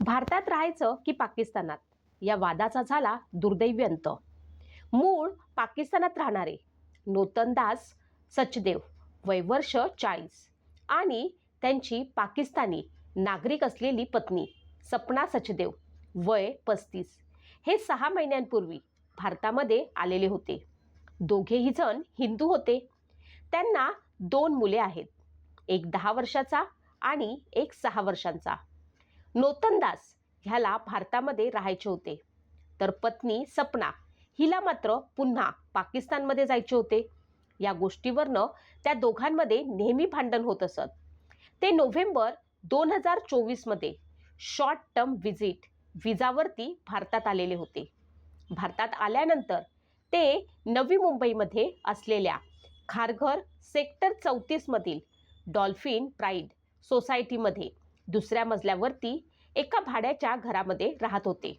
भारतात राहायचं की पाकिस्तानात? या वादाचा झाला दुर्दैवी अंत. मूळ पाकिस्तानात राहणारे नूतनदास सचदेव वय वर्ष चाळीस आणि त्यांची पाकिस्तानी नागरिक असलेली पत्नी सपना सचदेव वय पस्तीस. हे सहा महिन्यांपूर्वी भारतामध्ये आलेले होते. दोघेही जण हिंदू होते. त्यांना दोन मुले आहेत. एक दहा वर्षाचा आणि एक सहा वर्षांचा. नोतनदास ह्याला भारतामध्ये राहायचे होते. तर पत्नी सपना हिला मात्र पुन्हा पाकिस्तानमध्ये जायचे होते. या गोष्टीवरनं त्या दोघांमध्ये नेहमी भांडण होत असत. ते नोव्हेंबर दोन हजार चोवीसमध्ये शॉर्ट टर्म व्हिजिट विजावरती भारतात आलेले होते. भारतात आल्यानंतर ते नवी मुंबईमध्ये असलेल्या खारघर सेक्टर चौतीसमधील डॉल्फिन प्राईड सोसायटीमध्ये दुसऱ्या मजल्यावरती एका भाड्याच्या घरामध्ये राहत होते.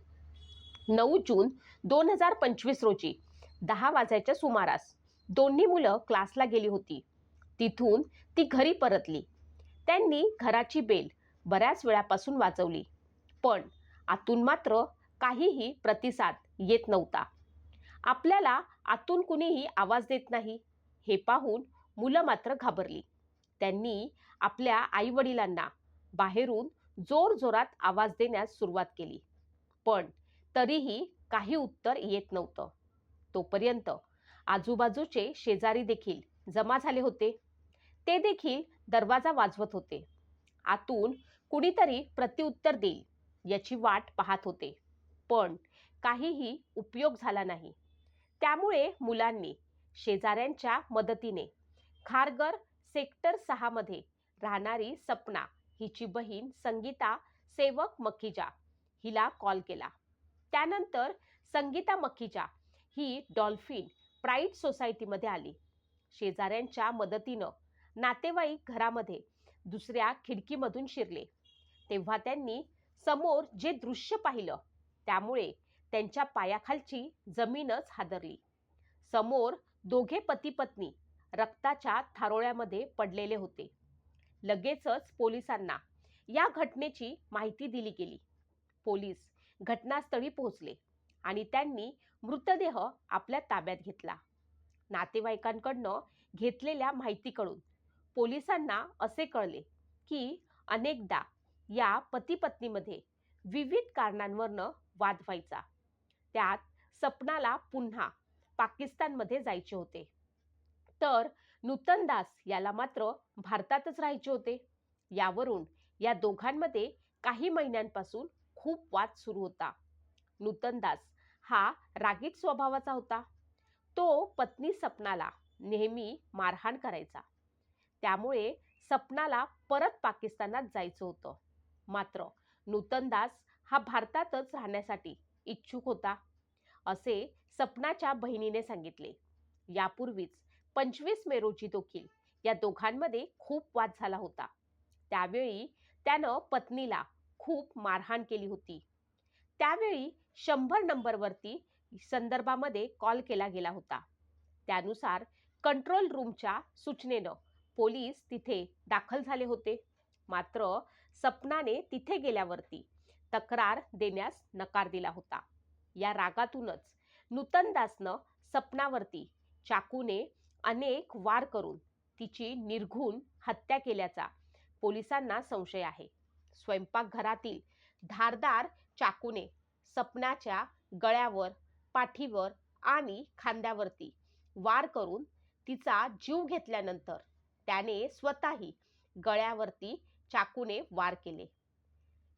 नऊ जून दोन हजार पंचवीस रोजी दहा वाजायच्या सुमारास दोन्ही मुलं क्लासला गेली होती. तिथून ती घरी परतली. त्यांनी घराची बेल बऱ्याच वेळापासून वाजवली. पण आतून मात्र काहीही प्रतिसाद येत नव्हता. आपल्याला आतून कुणीही आवाज देत नाही हे पाहून मुलं मात्र घाबरली. त्यांनी आपल्या आईवडिलांना बाहेरून जोरजोरात आवाज देण्यास सुरुवात केली. पण तरीही काही उत्तर येत नव्हतं. तोपर्यंत आजूबाजूचे शेजारी देखील जमा झाले होते. ते देखील दरवाजा वाजवत होते. आतून कुणीतरी प्रत्युत्तर देईल याची वाट पाहत होते. पण काहीही उपयोग झाला नाही. त्यामुळे मुलांनी शेजाऱ्यांच्या मदतीने खारगर सेक्टर सहामध्ये राहणारी सपना हिची बहीण संगीता सेवक मखिजा हिला कॉल केला. त्यानंतर संगीता मखिजा ही डॉल्फिन प्राईड सोसायटीमध्ये आली. शेजाऱ्यांच्या मदतीनं नातेवाईक घरामध्ये दुसऱ्या खिडकीमधून शिरले. तेव्हा त्यांनी समोर जे दृश्य पाहिलं त्यामुळे त्यांच्या पायाखालची जमीनच हादरली. समोर दोघे पती पत्नी रक्ताच्या थारोळ्यामध्ये पडलेले होते. लगेचच पोलिसांना या घटनेची माहिती दिली गेली. पोलीस घटनास्थळी पोहोचले आणि त्यांनी मृतदेह आपल्या ताब्यात घेतला. नातेवाईकांकडनं घेतलेल्या माहितीकडून पोलिसांना असे कळले की अनेकदा या पती पत्नीमध्ये विविध कारणांवरनं वाद व्हायचा. त्यात सपनाला पुन्हा पाकिस्तानमध्ये जायचे होते. तर नूतनदास याला मात्र भारतातच राहायचे होते. यावरून या दोघांमध्ये काही महिन्यांपासून खूप वाद सुरू होता. नूतनदास हा रागीट स्वभावाचा होता. तो पत्नी सपनाला नेहमी मारहाण करायचा. त्यामुळे सपनाला परत पाकिस्तानात जायचं होतं. मात्र नूतनदास हा भारतातच राहण्यासाठी इच्छुक होता. असे सपनाच्या बहिणीने सांगितले. यापूर्वीच पंचवीस मे रोजी देखील या दोघांमध्ये खूप वाद झाला होता. त्यावेळी त्यानं पत्नीला खूप मारहाण केली होती. त्यावेळी शंभर नंबरवरती संदर्भामध्ये कॉल केला गेला होता. त्यानुसार कंट्रोल रूमच्या सूचनेनं पोलीस तिथे दाखल झाले होते. मात्र सपनाने तिथे गेल्यावरती तक्रार देण्यास नकार दिला होता. या रागातूनच नूतनदासनं सपनावरती चाकूने अनेक वार करून तिची निर्घुण हत्या केल्याचा पोलिसांना संशय आहे. स्वयंपाकघरातील धारदार चाकूने सपनाच्या गळ्यावर पाठीवर आणि खांद्यावरती वार करून तिचा जीव घेतल्यानंतर त्याने स्वतःही गळ्यावरती चाकूने वार केले.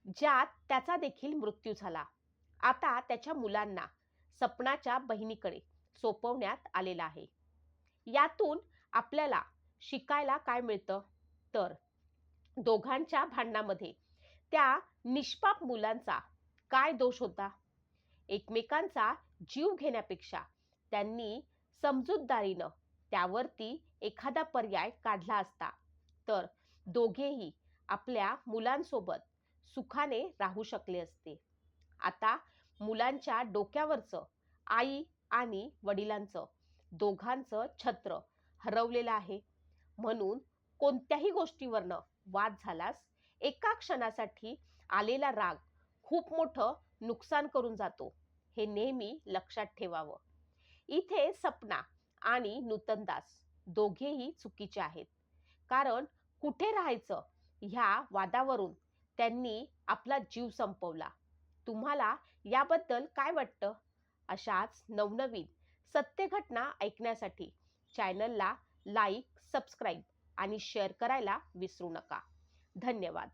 ज्यात त्याचा देखील मृत्यू झाला. आता त्याच्या मुलांना सपनाच्या बहिणीकडे सोपवण्यात आलेला आहे. यातून आपल्याला शिकायला काय मिळतं? तर दोघांच्या भांडणामध्ये त्या निष्पाप मुलांचा काय दोष होता? एकमेकांचा जीव घेण्यापेक्षा त्यांनी समजूतदारीनं त्यावरती एखादा पर्याय काढला असता. तर दोघेही आपल्या मुलांसोबत सुखाने राहू शकले असते. आता मुलांच्या डोक्यावरचं आई आणि वडिलांचं दोघांचं छत्र हरवलेलं आहे. म्हणून कोणत्याही गोष्टीवरनं वाद झालास एका क्षणासाठी आलेला राग खूप मोठं नुकसान करून जातो हे नेहमी लक्षात ठेवावं. इथे सपना आणि नूतनदास दोघेही चुकीचे आहेत. कारण कुठे राहायचं ह्या वादावरून त्यांनी आपला जीव संपवला. तुम्हाला याबद्दल काय वाटतं? अशाच नवनवीन सत्य घटना ऐकण्यासाठी चॅनलला लाईक सबस्क्राईब आणि शेअर करायला विसरू नका. धन्यवाद.